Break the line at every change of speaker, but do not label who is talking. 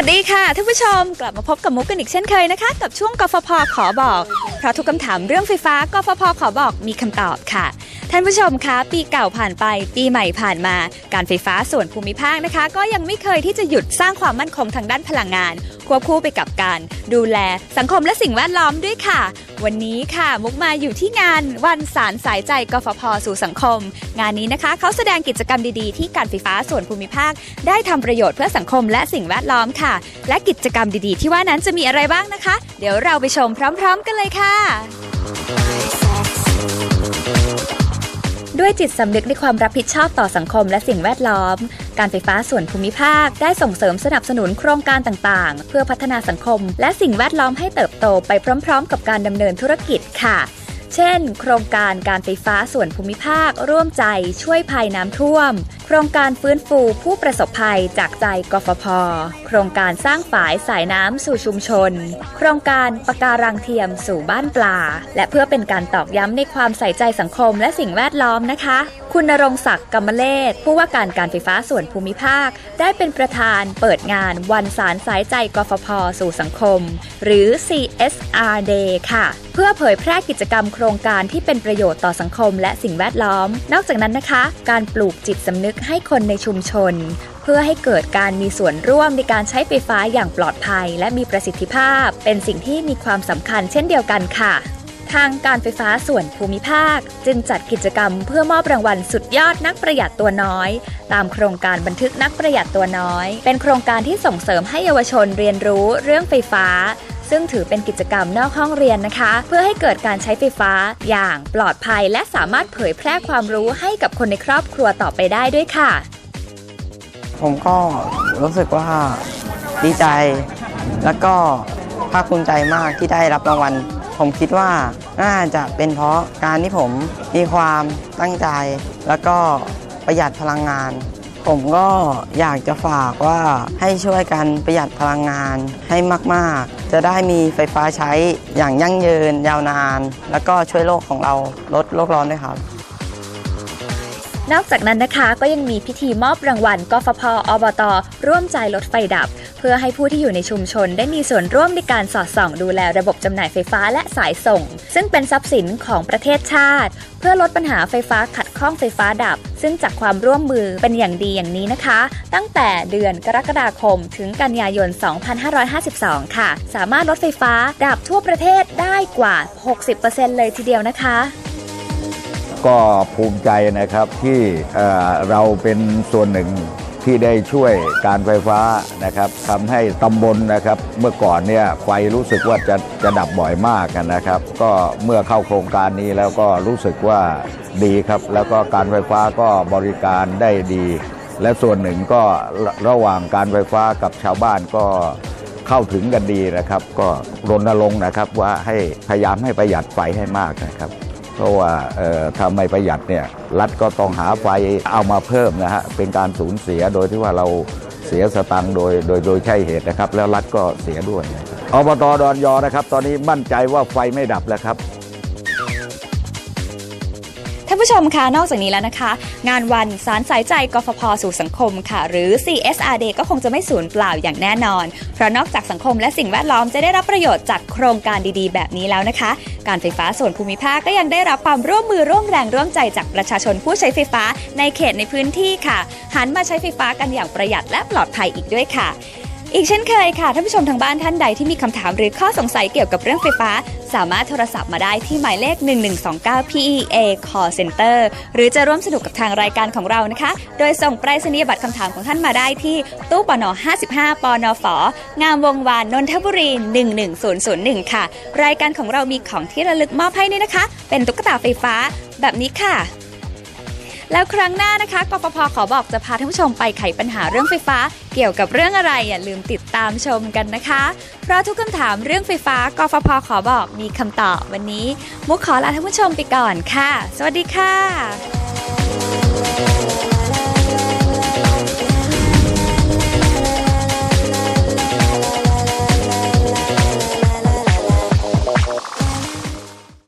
วัสดีค่ะท่านผู้ชมกลับมาพบกับมุกกันอีกเช่นเคยนะคะ กับช่วงกฟพขอบอก เพราะทุกคำถามเรื่องไฟฟ้ากฟพขอบอกมีคำตอบค่ะ ท่านผู้ชมคะ ปีเก่าผ่านไป ปีใหม่ผ่านมา การไฟฟ้าส่วนภูมิภาคนะคะ ก็ยังไม่เคยที่จะหยุดสร้างความมั่นคงทางด้านพลังงาน ควบคู่ไปกับการ ดูแลสังคมและสิ่งแวดล้อมด้วยค่ะ วันนี้ค่ะมุกมาอยู่ที่งานวันสารสายใจกฟผสู่สังคม งานนี้นะคะเขาแสดงกิจกรรมดีๆ ที่การไฟฟ้าส่วนภูมิภาค ได้ทำประโยชน์เพื่อสังคมและสิ่งแวดล้อมค่ะ และกิจกรรมดีๆ ที่ว่านั้นจะมีอะไรบ้างนะคะ เดี๋ยวเราไปชมพร้อม ๆ กันเลยค่ะด้วยจิตสำนึกในความรับผิดชอบต่อสังคมและสิ่งแวดล้อม การไฟฟ้าส่วนภูมิภาค ได้ส่งเสริมสนับสนุนโครงการต่างๆ เพื่อพัฒนาสังคม และสิ่งแวดล้อมให้เติบโตไปพร้อม ๆ กับการดำเนินธุรกิจค่ะ เช่น โครงการการไฟฟ้าส่วนภูมิภาค ร่วมใจช่วยภัยน้ำท่วม โครงการฟื้นฟูผู้ประสบภัยจากใจกฟผ โครงการสร้างฝายสายน้ำสู่ชุมชน โครงการปะการังเทียมสู่บ้านปลา และเพื่อเป็นการตอกย้ำในความใส่ใจสังคมและสิ่งแวดล้อมนะคะคุณนรงศักดิ์กำมเลศผู้ว่าการการไฟฟ้าส่วนภูมิภาค ได้เป็นประธานเปิดงานวันสารสายใจกฟผสู่สังคม หรือ CSR Day ค่ะ เพื่อเผยแพร่กิจกรรมโครงการที่เป็นประโยชน์ต่อสังคมและสิ่งแวดล้อม นอกจากนั้นนะคะ การปลูกจิตสำนึกให้คนในชุมชน เพื่อให้เกิดการมีส่วนร่วมในการใช้ไฟฟ้าอย่างปลอดภัย และมีประสิทธิภาพ เป็นสิ่งที่มีความสำคัญเช่นเดียวกันค่ะ ทางการไฟฟ้าส่วนภูมิภาค จึงจัดกิจกรรมเพื่อมอบรางวัลสุดยอดนักประหยัดตัวน้อย ตามโครงการบันทึกนักประหยัดตัวน้อย เป็นโครงการที่ส่งเสริมให้เยาวชนเรียนรู้เรื่องไฟฟ้า ซึ่งถือเป็นกิจกรรมนอกห้องเรียนนะคะ เพื่อให้เกิดการใช้ไฟฟ้าอย่างปลอดภัยและสามารถเผยแพร่ความรู้ให้กับคนในครอบครัวต่อไปได้ด้วยค่ะ
ผมก็รู้สึกว่าดีใจ แล้วก็ภาคภูมิใจมากที่ได้รับรางวัล ผมคิดว่าน่าจะเป็นเพราะการที่ผมมีความตั้งใจ แล้วก็ประหยัดพลังงาน ผมก็อยากจะฝากว่าให้ช่วยกันประหยัดพลังงานให้มากๆ จะได้มีไฟฟ้าใช้อย่างยั่งยืนยาวนาน แล้วก็ช่วยโลกของเราลดโลกร้อนด้วยครับ
นอกจากนั้นนะคะก็ยังมีพิธีมอบรางวัลกฟผอบต ร่วมใจลดไฟดับ เพื่อให้ผู้ที่อยู่ในชุมชนได้มีส่วนร่วมในการสอดส่องดูแลระบบจำหน่ายไฟฟ้าและสายส่ง ซึ่งเป็นทรัพย์สินของประเทศชาติ เพื่อลดปัญหาไฟฟ้าขัดข้องไฟฟ้าดับ ซึ่งจากความร่วมมือเป็นอย่างดีอย่างนี้นะคะ ตั้งแต่เดือนกรกฎาคม ถึงกันยายน 2552 ค่ะ สามารถลดไฟฟ้าดับทั่วประเทศได้กว่า 60%เลยทีเดียวนะคะ
ก็ภูมิใจนะครับที่เราเป็นส่วนหนึ่ง ที่ได้ช่วยการไฟฟ้านะครับทำให้ตำบลนะครับ เมื่อก่อนเนี่ยไฟรู้สึกว่าจะจะดับบ่อยมากนะครับ ก็เมื่อเข้าโครงการนี้แล้วก็รู้สึกว่าดีครับ แล้วก็การไฟฟ้าก็บริการได้ดี และส่วนหนึ่งก็ระระหว่างการไฟฟ้ากับชาวบ้านก็เข้าถึงกันดีนะครับ ก็รณรงค์นะครับว่าให้พยายามให้ประหยัดไฟให้มากนะครับ เพราะว่าถ้าไม่ประหยัดเนี่ยรัฐก็ต้องหาไฟเอามาเพิ่มนะฮะเป็นการสูญเสียโดยที่ว่าเราเสียสตังค์โดยโดยโดยใช่เหตุนะครับ แล้วรัฐก็เสียด้วยอบตดอนยอนะครับ ตอนนี้มั่นใจว่าไฟไม่ดับแล้วครับ
ผู้ชมคะนอกจากนี้แล้วนะคะ งานวันสารสายใจกฟผสู่สังคมค่ะ หรือ CSRD ก็คงจะไม่สูญเปล่าอย่างแน่นอน เพราะนอกจากสังคมและสิ่งแวดล้อมจะได้รับประโยชน์จากโครงการดีๆ แบบนี้แล้วนะคะ การไฟฟ้าส่วนภูมิภาคก็ยังได้รับความร่วมมือร่วมแรงร่วมใจจากประชาชนผู้ใช้ไฟฟ้าในเขตในพื้นที่ค่ะหันมาใช้ไฟฟ้ากันอย่างประหยัดและปลอดภัยอีกด้วยค่ะอีกเช่นเคยค่ะท่านผู้ชมทางบ้านท่านใดที่มีคำถามหรือข้อสงสัยเกี่ยวกับเรื่องไฟฟ้า สามารถโทรศัพท์มาได้ที่หมายเลข 1129 PEA Call Center หรือจะร่วมสนุกกับทางรายการของเรานะคะ โดยส่งไปรษณียบัตรคำถามของท่านมาได้ที่ตู้ปน55 ปนฝ งามวงวาน นนทบุรี 11001 ค่ะ รายการของเรามีของที่ระลึกมอบให้นี่นะคะ เป็นตุ๊กตาไฟฟ้าแบบนี้ค่ะ แล้วครั้งหน้านะคะกฟผขอบอกจะพาท่านผู้ชมไปไขปัญหาเรื่องไฟฟ้า เกี่ยวกับเรื่องอะไรอย่าลืมติดตามชมกันนะคะ เพราะทุกคำถามเรื่องไฟฟ้ากฟผขอบอกมีคำตอบวันนี้ มุกขอลาท่านผู้ชมไปก่อนค่ะ สวัสดีค่ะ